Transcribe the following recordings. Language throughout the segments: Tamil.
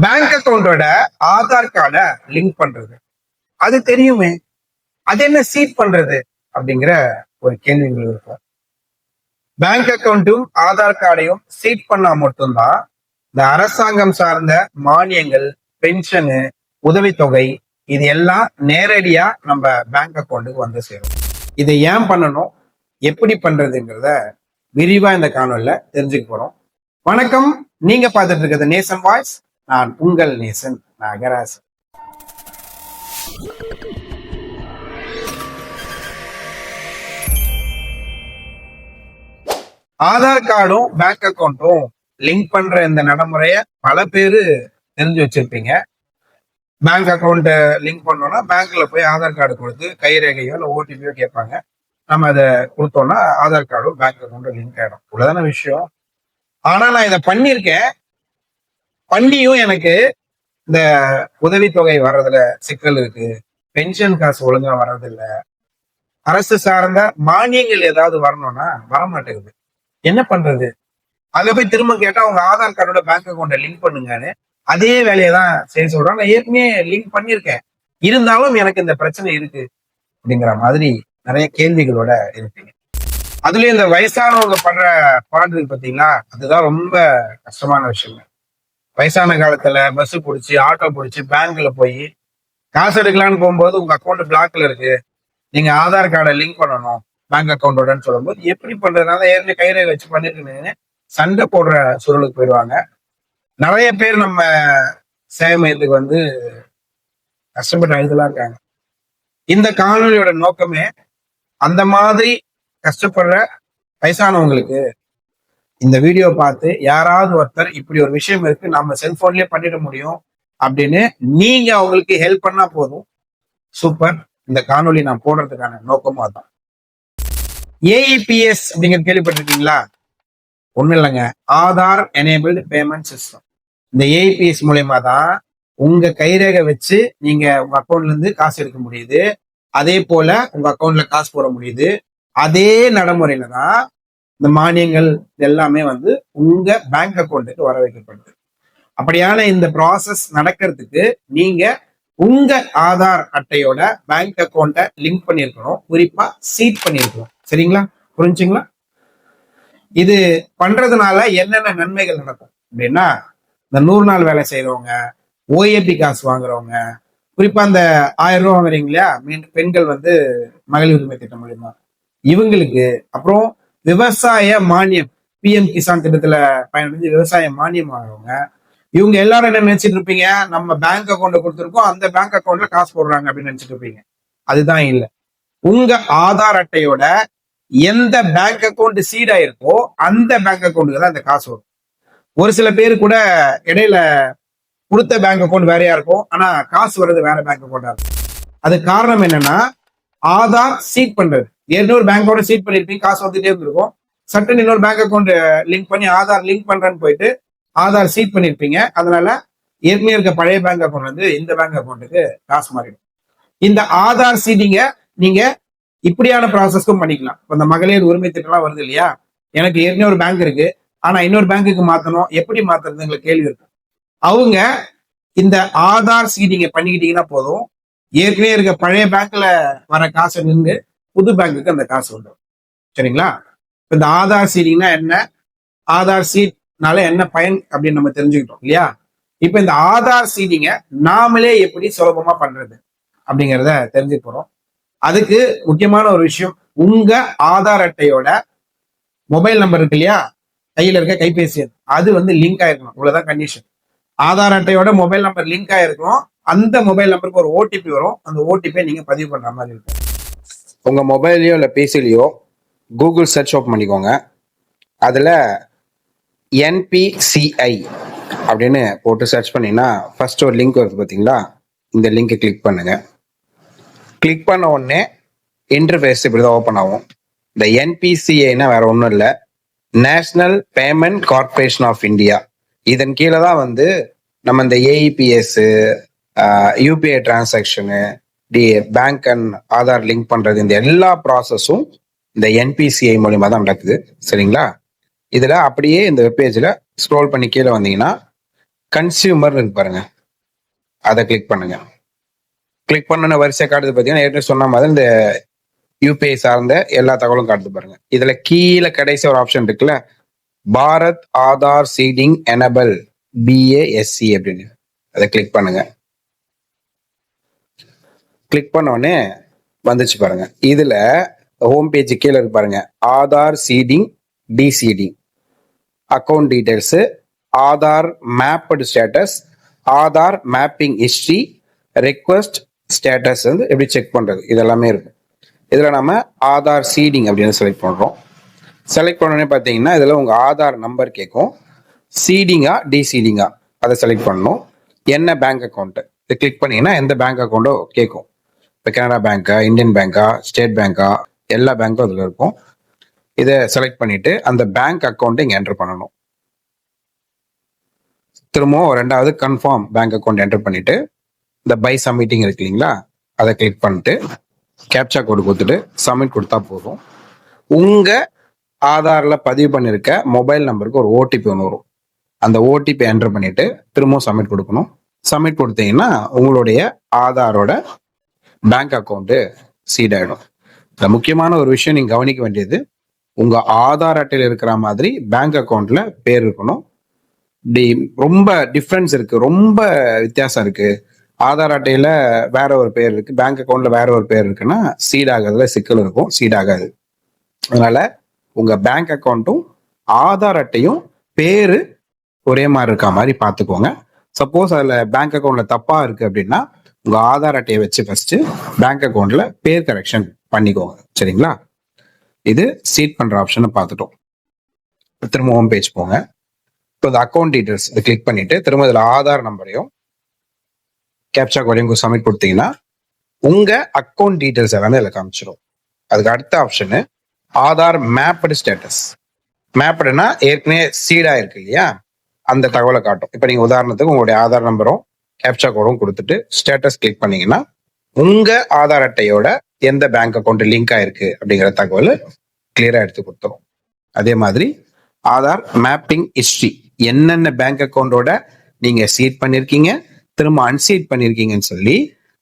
பேங்க் அக்கவுண்டோட ஆதார் கார்டை லிங்க் பண்றது. அது தெரியுமே? அது என்ன சீட் பண்றது? அப்படிங்கிற ஒரு கேள்வி இருக்கும். பேங்க் அக்கௌண்ட்டும் ஆதார் கார்டையும் சீட் பண்ணா மட்டும்தான் இந்த அரசாங்கம் சார்ந்த மானியங்கள் பென்ஷனு உதவித்தொகை இது எல்லாம் நேரடியா நம்ம பேங்க் அக்கௌண்ட்டுக்கு வந்து சேரும். இதை ஏன் பண்ணணும்? எப்படி பண்றதுங்கிறத விரிவா இந்த காணொலியில தெரிஞ்சுக்க போறோம். வணக்கம். நீங்க பார்த்துட்டு இருக்கிறது நேசன் வாய்ஸ். நான் உங்கள் நேசன் நாகராஜ். ஆதார் கார்டும் பேங்க் அக்கௌண்ட்டும் லிங்க் பண்ற இந்த நடைமுறைய பல பேரு தெரிஞ்சு வச்சிருப்பீங்க. பேங்க் அக்கௌண்ட்டை லிங்க் பண்ணோம்னா பேங்க்ல போய் ஆதார் கார்டு கொடுத்து கைரேகையோ இல்லை ஓடிபியோ கேட்பாங்க. நம்ம அதை கொடுத்தோம்னா ஆதார் கார்டும் பேங்க் அக்கௌண்ட்டும் லிங்க் ஆகிடும் இவ்வளோதான விஷயம்? ஆனா நான் இதை பண்ணியிருக்கேன். பள்ளியும் எனக்கு இந்த உதவித்தொகை வர்றதுல சிக்கல் இருக்கு. பென்ஷன் காசு ஒழுங்கா வர்றதில்ல. அரசு சார்ந்த மானியங்கள் ஏதாவது வரணும்னா வர மாட்டேங்குது என்ன பண்றது? அதை போய் திரும்ப கேட்டா உங்க ஆதார் கார்டோட பேங்க் அக்கௌண்ட்டை லிங்க் பண்ணுங்கன்னு அதே வேலையை தான் செய்ய சொல்றாங்க நான் ஏற்கனவே லிங்க் பண்ணியிருக்கேன். இருந்தாலும் எனக்கு இந்த பிரச்சனை இருக்கு அப்படிங்கிற மாதிரி நிறைய கேள்விகளோட இருப்பீங்க. அதுலயும் இந்த வயசானவங்க படுற பாடு பாத்தீங்கன்னா அதுதான் ரொம்ப கஷ்டமான விஷயம் வயசான காலத்துல பஸ் பிடிச்சி ஆட்டோ பிடிச்சி பேங்க்ல போய் காசு எடுக்கலான்னு போகும்போது உங்க அக்கௌண்ட் பிளாக்ல இருக்கு. நீங்க ஆதார் கார்டை லிங்க் பண்ணணும் பேங்க் அக்கௌண்டோடன்னு சொல்லும்போது எப்படி பண்றதுனால ஏற்கனவே கைரேகை வச்சு பண்ணிருக்கேன்னு சண்டை போடுற சூழலுக்கு போயிடுவாங்க. நிறைய பேர் நம்ம சேவை மையத்துக்கு வந்து கஷ்டப்பட்டு அழுதலாம் இருக்காங்க. இந்த காணொலியோட நோக்கமே அந்த மாதிரி கஷ்டப்படுற வயசானவங்களுக்கு இந்த வீடியோ பார்த்து யாராவது ஒருத்தர் இப்படி ஒரு விஷயம் இருக்கு நம்ம செல்போன்லயே பண்ணிட முடியும் அப்படின்னு நீங்க அவங்களுக்கு ஹெல்ப் பண்ணா போதும். சூப்பர் இந்த காணொளி நான் போடுறதுக்கான நோக்கமும் அதான். ஏஇபிஎஸ் அப்படிங்கிறது கேள்விப்பட்டிருக்கீங்களா? ஒண்ணும் இல்லைங்க. ஆதார் எனேபிள்டு பேமெண்ட் சிஸ்டம் இந்த ஏஇபிஎஸ் மூலயமா தான் உங்க கைரேகை வச்சு நீங்க உங்க அக்கௌண்ட்ல இருந்து காசு எடுக்க முடியுது. அதே போல உங்க அக்கௌண்ட்ல காசு போட முடியுது. அதே நடைமுறையில தான் இந்த மானியங்கள் இது எல்லாமே வந்து உங்க பேங்க் அக்கௌண்ட்டுக்கு வர வைக்கப்படுது. அப்படியான இந்த ப்ராசஸ் நடக்கிறதுக்கு நீங்க உங்க ஆதார் அட்டையோட பேங்க் அக்கௌண்ட்டை லிங்க் பண்ணியிருக்கணும். குறிப்பா சீட் பண்ணியிருக்கணும். சரிங்களா? புரிஞ்சுங்களா? இது பண்றதுனால என்னென்ன நன்மைகள் நடக்கும்? அப்படின்னா இந்த நூறு நாள் வேலை செய்யறவங்க ஓஏபி காசு வாங்குறவங்க குறிப்பா அந்த ஆயிரம் ரூபா வாங்குறீங்க இல்லையா? மீண்டும் பெண்கள் வந்து மகளிர் உரிமை திட்டம் மூலியமா. இவங்களுக்கு அப்புறம் விவசாய மானியம் பிஎம் கிசான் திட்டத்துல பயனடைஞ்சு விவசாய மானியம் வாங்குறவங்க இவங்க எல்லாரும் என்ன நினைச்சிட்டு இருப்பீங்க? நம்ம பேங்க் அக்கௌண்ட்டை கொடுத்துருக்கோம் அந்த பேங்க் அக்கௌண்ட்ல காசு போடுறாங்க அப்படின்னு நினைச்சிட்டு இருப்பீங்க. அதுதான் இல்லை. உங்க ஆதார் அட்டையோட எந்த பேங்க் அக்கௌண்ட் சீட் ஆயிருக்கோ அந்த பேங்க் அக்கௌண்ட்டுக்கு தான் அந்த காசு வரும். ஒரு சில பேர் கூட இடையில கொடுத்த பேங்க் அக்கௌண்ட் வேறையா இருக்கும் ஆனா காசு வர்றது வேற பேங்க் அக்கௌண்டா இருக்கும். அது காரணம் என்னன்னா ஆதார் சீட் பண்றது. இன்னொரு பேங்கோட சீட் பண்ணியிருப்பீங்க காசு வந்துட்டே இருந்திருக்கும். சட்டன் இன்னொரு பேங்க் அக்கௌண்ட் லிங்க் பண்ணி ஆதார் லிங்க் பண்றேன்னு போயிட்டு ஆதார் சீட் பண்ணியிருப்பீங்க அதனால ஏற்கனவே இருக்க பழைய பேங்க் அக்கௌண்ட் வந்து இந்த பேங்க் அக்கௌண்ட்டுக்கு காசு மாறிடும். இந்த ஆதார் சீட்டிங்க நீங்க இப்படியான ப்ராசஸ்க்கும் பண்ணிக்கலாம். இப்போ இந்த மகளிர் உரிமை திட்டம்லாம் வருது இல்லையா? எனக்கு ஏற்கனவே ஒரு பேங்க் இருக்கு. ஆனா இன்னொரு பேங்க்குக்கு மாத்தணும். எப்படி மாத்துறதுங்கிற கேள்வி இருக்கு. அவங்க இந்த ஆதார் சீடிங்க பண்ணிக்கிட்டீங்கன்னா போதும். ஏற்கனவே இருக்க பழைய பேங்க்ல வர காசை நின்று புது பேங்க்குக்கு அந்த காசு வந்துடும் சரிங்களா? இப்போ இந்த ஆதார் சீடிங்னா என்ன? ஆதார் சீட்னால என்ன பயன் அப்படின்னு நம்ம தெரிஞ்சுக்கிட்டோம் இல்லையா? இப்ப இந்த ஆதார் சீடிங்க நாமளே எப்படி சுலபமா பண்றது அப்படிங்கிறத தெரிஞ்சுக்க போறோம். அதுக்கு முக்கியமான ஒரு விஷயம் உங்க ஆதார் அட்டையோட மொபைல் நம்பர் இருக்கு இல்லையா? கையில இருக்க கைபேசி அது. வந்து லிங்க் ஆயிருக்கணும். இவ்வளவுதான் கண்டிஷன் ஆதார் அட்டையோட மொபைல் நம்பர் லிங்க் ஆயிருக்கணும். அந்த மொபைல் நம்பருக்கு ஒரு ஓடிபி வரும். அந்த ஓடிபியை நீங்க பதிவு பண்ற மாதிரி இருக்கும். உங்கள் மொபைல்லையோ இல்லை பிசிலையோ கூகுள் சர்ச் ஓப்பன் பண்ணிக்கோங்க. அதில் என்பிசிஐ அப்படின்னு போட்டு சர்ச் பண்ணிங்கன்னா ஃபர்ஸ்ட் ஒரு லிங்க் வருது பார்த்தீங்களா இந்த லிங்கை கிளிக் பண்ணுங்கள் கிளிக் பண்ண உடனே இன்டர்ஃபேஸ் இப்படி தான் ஓப்பன் ஆகும். இந்த என்பிசிஐனா வேற ஒன்றும் இல்லை. National payment corporation of India இதன் கீழே தான் வந்து நம்ம இந்த ஏஇபிஎஸ் யூபிஐ டிரான்சாக்ஷனு டி பேங்க் அண்ட் ஆதார் லிங்க் பண்றது இந்த எல்லா ப்ராசஸும் இந்த என்பிசிஐ மூலியமா தான் நடக்குது. சரிங்களா? இதுல அப்படியே இந்த வெப்பேஜ்ல ஸ்க்ரோல் பண்ணி கீழே வந்தீங்கன்னா கன்சியூமர் இருக்கு பாருங்க. அதை கிளிக் பண்ணுங்க. கிளிக் பண்ணன வரிசை காட்டுது பார்த்தீங்கன்னா ஏற்கனவே சொன்ன மாதிரி இந்த யூபிஐ சார்ந்த எல்லா தகவலும் காட்டுது பாருங்க. இதுல கீழே கடைசி ஒரு ஆப்ஷன் இருக்குல்ல Bharat Aadhaar seeding enable BASC அப்படின்னு. அதை கிளிக் பண்ணுங்க. கிளிக் பண்ணோடனே வந்துச்சு பாருங்க. இதுல ஹோம் பேஜ் கீழே இருக்கு பாருங்க. Aadhaar seeding deseeding account details Aadhaar mapped status Aadhaar mapping history request status வந்து எப்படி செக் பண்ணுறது இதெல்லாமே இருக்குது இதில் நம்ம ஆதார் சீடிங் அப்படின்னு செலக்ட் பண்ணுறோம் செலக்ட் பண்ணோடனே பார்த்தீங்கன்னா இதில் உங்கள் ஆதார் நம்பர் கேட்கும் சீடிங்கா டிசீடிங்கா அதை செலக்ட் பண்ணணும். என்ன பேங்க் அக்கௌண்ட்டு இதை கிளிக் பண்ணிங்கன்னா எந்த பேங்க் அக்கௌண்ட்டோ கேட்கும் இப்போ கனடா பேங்க்கா இந்தியன் பேங்க்கா ஸ்டேட் பேங்க்கா எல்லா பேங்க்கும் அதில் இருக்கும். இதை செலக்ட் பண்ணிட்டு அந்த பேங்க் அக்கௌண்ட்டை இங்கே என்டர் பண்ணணும். திரும்பவும் ரெண்டாவது கன்ஃபார்ம் பேங்க் அக்கௌண்ட் என்டர் பண்ணிவிட்டு இந்த பை சப்மிட்டிங் இருக்கு இல்லைங்களா? அதை கிளிக் பண்ணிட்டு கேப்சா கோடு கொடுத்துட்டு சப்மிட் கொடுத்தா போதும். உங்கள் ஆதாரில் பதிவு பண்ணியிருக்க மொபைல் நம்பருக்கு ஒரு ஓடிபி ஒன்று வரும். அந்த ஓடிபி என்டர் பண்ணிவிட்டு திரும்பவும் சப்மிட் கொடுக்கணும். சப்மிட் கொடுத்தீங்கன்னா உங்களுடைய ஆதாரோட பேங்க் அக்கௌண்ட்டு சீட் ஆகிடும் இந்த முக்கியமான ஒரு விஷயம் நீங்கள் கவனிக்க வேண்டியது உங்கள் ஆதார் அட்டையில் இருக்கிற மாதிரி பேங்க் அக்கௌண்ட்ல பேர் இருக்கணும். டி ரொம்ப டிஃப்ரென்ஸ் இருக்கு ரொம்ப வித்தியாசம் இருக்கு. ஆதார் அட்டையில வேற ஒரு பேர் இருக்கு பேங்க் அக்கௌண்ட்ல வேற ஒரு பேர் இருக்குன்னா சீடாகிறதுல சிக்கல் இருக்கும் சீடாகாது அதனால் அதனால உங்க பேங்க் அக்கௌண்ட்டும் ஆதார் அட்டையும் பேரு ஒரே மாதிரி இருக்க மாதிரி பார்த்துக்கோங்க. சப்போஸ் அதுல பேங்க் அக்கௌண்ட்ல தப்பா இருக்கு அப்படின்னா உங்க ஆதார் அட்டையை வச்சு ஃபர்ஸ்ட் பேங்க் அக்கௌண்ட்ல பேர் கரெக்ஷன் பண்ணிக்கோங்க. சரிங்களா? இது சீட் பண்ற ஆப்ஷனை பார்த்துட்டோம். திரும்ப ஹோம் பேஜ் போங்க. இப்போ இந்த அக்கௌண்ட் டீட்டெயில்ஸ் இதை கிளிக் பண்ணிட்டு திரும்ப இதில் ஆதார் நம்பரையும் கேப்சா கோடையும் சப்மிட் கொடுத்தீங்கன்னா உங்க அக்கௌண்ட் டீட்டெயில்ஸ் எல்லாமே இதில் காமிச்சிடும் அதுக்கு அடுத்த ஆப்ஷனு ஆதார் மேப்டு ஸ்டேட்டஸ் மேப்டுனா ஏற்கனவே சீடாக இருக்கு இல்லையா? அந்த தகவலை காட்டும். இப்போ நீங்கள் உதாரணத்துக்கு உங்களுடைய ஆதார் நம்பரும் கேப்சா கோடும் கொடுத்துட்டு ஸ்டேட்டஸ் கிளிக் பண்ணீங்கன்னா உங்க ஆதார் அட்டையோட எந்த பேங்க் அக்கௌண்ட் லிங்க் ஆயிருக்கு அப்படிங்கிற தகவல் கிளியரா எடுத்து கொடுத்துரும். அதே மாதிரி ஆதார் மேப்பிங் ஹிஸ்டரி என்னென்ன பேங்க் அக்கௌண்டோட நீங்க சீட் பண்ணிருக்கீங்க திரும்ப அன்சீட் பண்ணிருக்கீங்கன்னு சொல்லி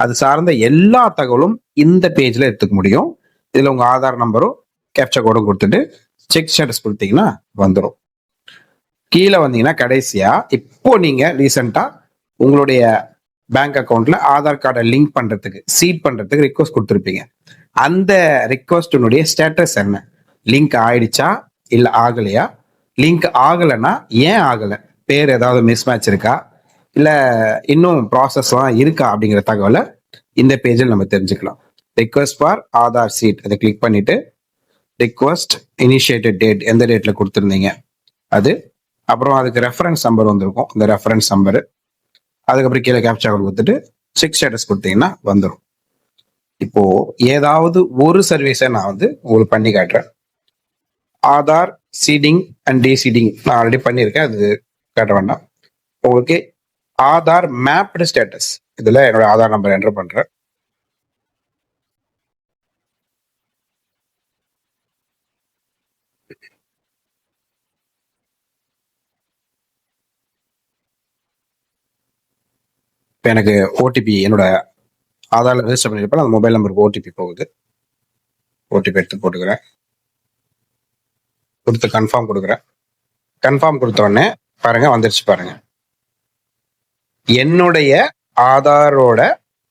அது சார்ந்த எல்லா தகவலும் இந்த பேஜ்ல எடுத்துக்க முடியும். இதுல உங்க ஆதார் நம்பரும் கேப்சா கோடும் கொடுத்துட்டு செக் ஸ்டேட்டஸ் கொடுத்தீங்கன்னா வந்துடும் கீழே வந்தீங்கன்னா கடைசியா இப்போ நீங்க ரீசெண்டா உங்களுடைய பேங்க் அக்கௌண்ட்ல ஆதார் கார்டை லிங்க் பண்றதுக்கு சீட் பண்றதுக்கு ரிக்வஸ்ட் கொடுத்துருப்பீங்க. அந்த ரிக்வஸ்டினுடைய ஸ்டேட்டஸ் என்ன? லிங்க் ஆயிடுச்சா? இல்ல ஆகலையா? லிங்க் ஆகலைன்னா ஏன் ஆகலை? பேர் ஏதாவது மிஸ் மேட்ச் இருக்கா? இல்ல இன்னும் ப்ராசஸ்லாம் இருக்கா அப்படிங்கிற தகவலை இந்த பேஜில் நம்ம தெரிஞ்சுக்கலாம். ரிக்வஸ்ட் ஃபார் ஆதார் சீட் அதை கிளிக் பண்ணிட்டு ரிக்வஸ்ட் இனிஷியேட்டட் டேட் எந்த டேட்ல கொடுத்துருந்தீங்க? அது. அப்புறம் அதுக்கு ரெஃபரன்ஸ் நம்பர் வந்திருக்கும். இந்த ரெஃபரன்ஸ் நம்பரு அதுக்கப்புறம் கீழே கேப்சா கொடுத்துட்டு செக் ஸ்டேட்டஸ் கொடுத்தீங்கன்னா வந்துடும் இப்போ ஏதாவது ஒரு சர்வீஸை நான் வந்து உங்களுக்கு பண்ணி காட்டுறேன். ஆதார் சீடிங் அண்ட் டிசீடிங் நான் ஆல்ரெடி பண்ணியிருக்கேன். அது காட்ட வேண்டாம். உங்களுக்கு ஆதார் மேப்டு ஸ்டேட்டஸ் இதில் என்னோட ஆதார் நம்பர் என்டர் பண்ணுறேன் இப்போ எனக்கு ஓடிபி என்னோட ஆதாரில் ரெஜிஸ்டர் பண்ணியிருப்பேன் அந்த மொபைல் நம்பருக்கு ஓடிபி போகுது. ஓடிபி எடுத்து போட்டுக்கிறேன். கொடுத்து கன்ஃபார்ம் கொடுக்குறேன். கன்ஃபார்ம் கொடுத்த உடனே பாருங்க வந்துருச்சு பாருங்க. என்னுடைய ஆதாரோட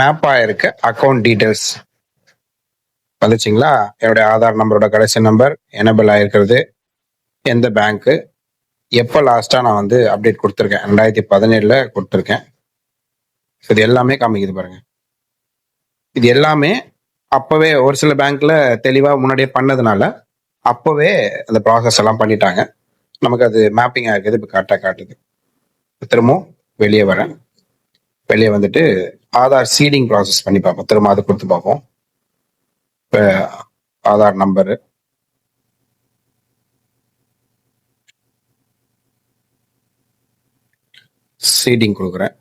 மேப் ஆயிருக்க. அக்கௌண்ட் டீட்டெயில்ஸ் வந்துச்சுங்களா? என்னுடைய ஆதார் நம்பரோட கடைசி நம்பர் எனபிள் ஆயிருக்கிறது. எந்த பேங்க்கு எப்போ லாஸ்ட்டாக நான் வந்து அப்டேட் கொடுத்துருக்கேன்? ரெண்டாயிரத்தி பதினேழில் கொடுத்துருக்கேன். இது எல்லாமே காமிக்குது பாருங்க. இது எல்லாமே அப்பவே ஒரு சில பேங்க்ல தெளிவா முன்னாடியே பண்ணதுனால அப்பவே அந்த ப்ராசஸ் எல்லாம் பண்ணிட்டாங்க. நமக்கு அது மேப்பிங் ஆகிருக்குது இப்போ கரெக்டாக காட்டுது. திரும்பவும் வெளியே வரேன். வெளியே வந்துட்டு ஆதார் சீடிங் ப்ராசஸ் பண்ணி பார்ப்போம். திரும்ப அதை கொடுத்து பார்ப்போம். இப்போ ஆதார் நம்பரு சீடிங் கொடுக்குறேன்.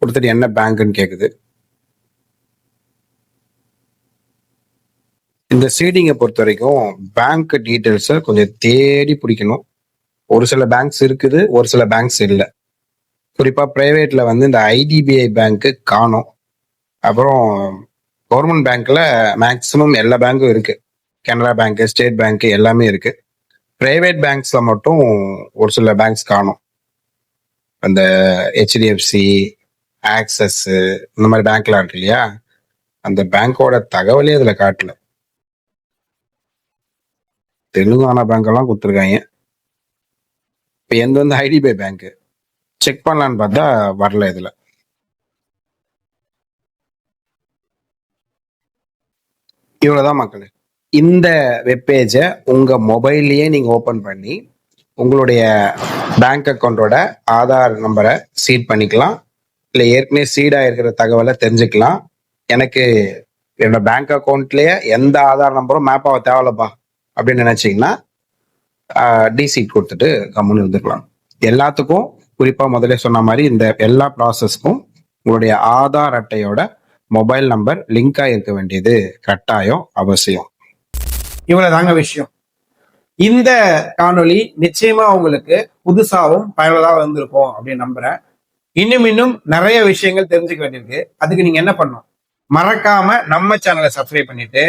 கொடுத்துட்டு என்ன பேங்க்னு கேட்குது இந்த சீடிங்கை பொறுத்த வரைக்கும் பேங்க் டீட்டெயில்ஸை கொஞ்சம் தேடி பிடிக்கணும். ஒரு சில பேங்க்ஸ் இருக்குது ஒரு சில பேங்க்ஸ் இல்லை. குறிப்பாக ப்ரைவேட்டில் வந்து இந்த ஐடிபிஐ பேங்க்கு காணும். அப்புறம் கவர்மெண்ட் பேங்க்கில் மேக்ஸிமம் எல்லா பேங்க்கும் இருக்குது கனரா பேங்க்கு ஸ்டேட் பேங்க்கு எல்லாமே இருக்குது ப்ரைவேட் பேங்க்ஸில் மட்டும் ஒரு சில பேங்க்ஸ் காணும். அந்த ஹெச்டிஎஃப்சி ஆக்சஸ் இந்த மாதிரி பேங்க்லாம் இருக்கு இல்லையா? அந்த பேங்க்கோட தகவலே அதுல காட்டல. தெலுங்கானா பேங்க் எல்லாம் கொடுத்துருக்காங்க. இப்போ எந்த வந்து ஐடிபிஐ பேங்க் செக் பண்ணலான்னு பார்த்தா வரல இதுல. இவ்வளவுதான் மக்கள். இந்த வெப்பேஜை உங்க மொபைல்லையே நீங்க ஓபன் பண்ணி உங்களுடைய பேங்க் அக்கௌண்டோட ஆதார் நம்பரை சீட் பண்ணிக்கலாம். இல்லை ஏற்கனவே சீடா இருக்கிற தகவலை தெரிஞ்சுக்கலாம். எனக்கு என்னோட பேங்க் அக்கௌண்ட்லயே எந்த ஆதார் நம்பரும் மேப் ஆக தேவையில்லப்பா அப்படின்னு நினைச்சீங்கன்னா டிசிட் கொடுத்துட்டு கம்முன்னு இருந்துக்கலாம். எல்லாத்துக்கும் குறிப்பா முதல்ல சொன்ன மாதிரி இந்த எல்லா ப்ராசஸ்க்கும் உங்களுடைய ஆதார் அட்டையோட மொபைல் நம்பர் லிங்க் இருக்க வேண்டியது கட்டாயம் அவசியம். இவ்வளோ தாங்க விஷயம். இந்த காணொளி நிச்சயமா உங்களுக்கு புதுசாகவும் பயனுள்ளதாக வந்திருக்கும் அப்படின்னு நம்புறேன். இன்னும் இன்னும் நிறைய விஷயங்கள் தெரிஞ்சுக்க வேண்டியிருக்கு. அதுக்கு நீங்க என்ன பண்ணணும்? மறக்காம நம்ம சேனலை சப்ஸ்கிரைப் பண்ணிட்டு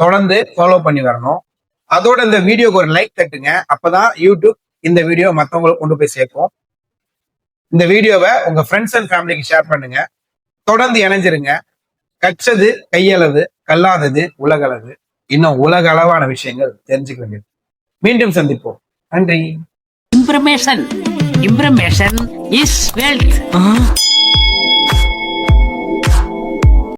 தொடர்ந்து ஃபாலோ பண்ணி வரணும். அதோட இந்த வீடியோக்கு ஒரு லைக் தட்டுங்க. அப்பதான் யூடியூப் இந்த வீடியோ மற்றவங்களுக்கு கொண்டு போய் சேர்க்கும். இந்த வீடியோவை உங்க ஃப்ரெண்ட்ஸ் அண்ட் ஃபேமிலிக்கு ஷேர் பண்ணுங்க. தொடர்ந்து இணைஞ்சிருங்க. கற்றது கையளவு கல்லாதது உலகளவு. இன்னும் உலக அளவான விஷயங்கள் தெரிஞ்சுக்க வேண்டியது மீண்டும் சந்திப்போம். நன்றி. Information ഇംപ്രമേഷൻ is wealth